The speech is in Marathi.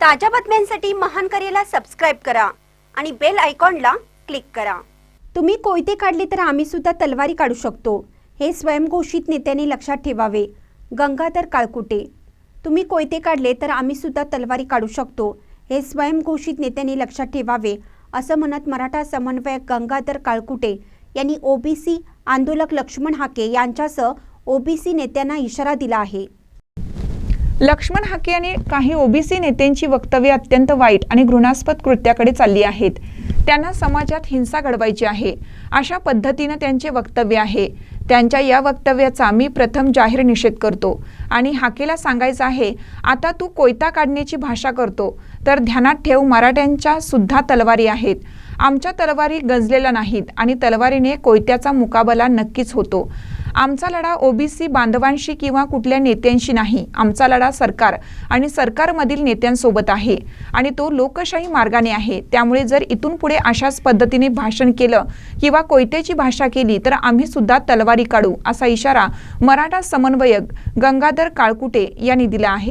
ताज्या बातम्यांसाठी महान करेला सबस्क्राईब करा आणि बेल आयकॉनला क्लिक करा. तुम्ही कोयते काढले तर आम्ही सुद्धा तलवारी काढू शकतो. हे स्वयंघोषित नेत्यांनी लक्षात ठेवावे. गंगाधर काळकुटे. तुम्ही कोयते काढले तर आम्ही सुद्धा तलवारी काढू शकतो. हे स्वयंघोषित नेत्यांनी लक्षात ठेवावे असं म्हणत मराठा समन्वयक गंगाधर काळकुटे यांनी ओबीसी आंदोलक लक्ष्मण हाके यांच्यासह ओबीसी नेत्यांना इशारा दिला आहे. लक्ष्मण हाके आणि काही ओबीसी नेत्यांची वक्तव्य अत्यंत वाईट आणि घृणास्पद कृत्याकडे चालली आहेत. त्यांना समाजात हिंसा घडवायची आहे. अशा पद्धतीनं त्यांचे वक्तव्य आहे. त्यांच्या या वक्तव्याचा मी प्रथम जाहीर निषेध करतो. आणि हाकेला सांगायचं आहे आता तू कोयता काढण्याची भाषा करतो तर ध्यानात ठेव मराठ्यांच्या सुद्धा तलवारी आहेत. आमच्या तलवारी गंजलेल्या नाहीत आणि तलवारीने कोयत्याचा मुकाबला नक्कीच होतो. आमचा लढा ओबीसी बांधवांशी किंवा कुठल्या नेत्यांशी नाही. आमचा लढा सरकार आणि सरकारमधील नेत्यांसोबत आहे. आणि तो लोकशाही मार्गाने आहे. त्यामुळे जर इथून पुढे अशाच पद्धतीने भाषण केलं किंवा कोयत्याची भाषा केली तर आम्ही सुद्धा तलवारी काढू असा इशारा मराठा समन्वयक गंगाधर काळकुटे यांनी दिला आहे.